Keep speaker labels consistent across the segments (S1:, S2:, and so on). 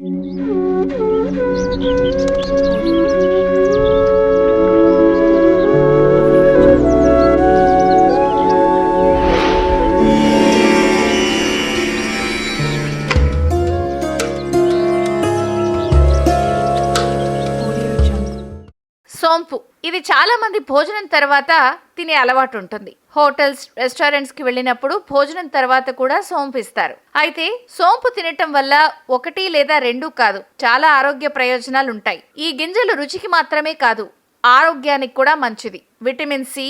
S1: సోంపు. ఇది చాలా మంది భోజనం తర్వాత తినే అలవాటు ఉంటుంది. హోటల్స్ రెస్టారెంట్స్కి వెళ్ళినప్పుడు భోజనం తర్వాత కూడా సోంపు ఇస్తారు. అయితే సోంపు తినటం వల్ల ఒకటి లేదా రెండు కాదు చాలా ఆరోగ్య ప్రయోజనాలు ఉంటాయి. ఈ గింజలు రుచికి మాత్రమే కాదు ఆరోగ్యానికి కూడా మంచిది. Vitamin C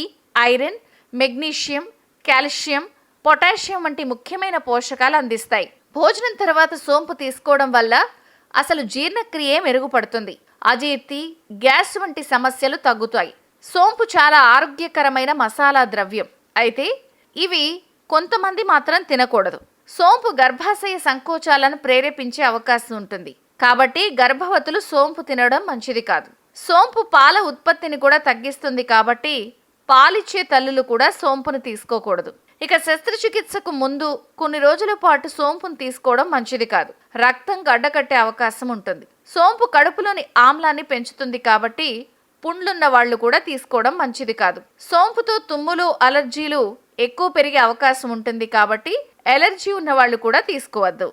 S1: iron magnesium calcium potassium వంటి ముఖ్యమైన పోషకాలు అందిస్తాయి. భోజనం తర్వాత సోంపు తీసుకోవడం వల్ల అసలు జీర్ణక్రియే మెరుగుపడుతుంది. అజీర్తి గ్యాస్ వంటి సమస్యలు తగ్గుతాయి. సోంపు చాలా ఆరోగ్యకరమైన మసాలా ద్రవ్యం. అయితే ఇవి కొంతమంది మాత్రం తినకూడదు. సోంపు గర్భాశయ సంకోచాలను ప్రేరేపించే అవకాశం ఉంటుంది. కాబట్టి గర్భవతులు సోంపు తినడం మంచిది కాదు. సోంపు పాల ఉత్పత్తిని కూడా తగ్గిస్తుంది కాబట్టి పాలిచ్చే తల్లులు కూడా సోంపును తీసుకోకూడదు. ఇక శస్త్రచికిత్సకు ముందు కొన్ని రోజుల పాటు సోంపును తీసుకోవడం మంచిది కాదు. రక్తం గడ్డకట్టే అవకాశం ఉంటుంది. సోంపు కడుపులోని ఆమ్లాన్ని పెంచుతుంది కాబట్టి పుండ్లున్న వాళ్ళు కూడా తీసుకోవడం మంచిది కాదు. సోంపుతో తుమ్ములు అలర్జీలు ఎక్కువ పెరిగే అవకాశం ఉంటుంది కాబట్టి ఎలర్జీ ఉన్న వాళ్ళు కూడా తీసుకోవద్దు.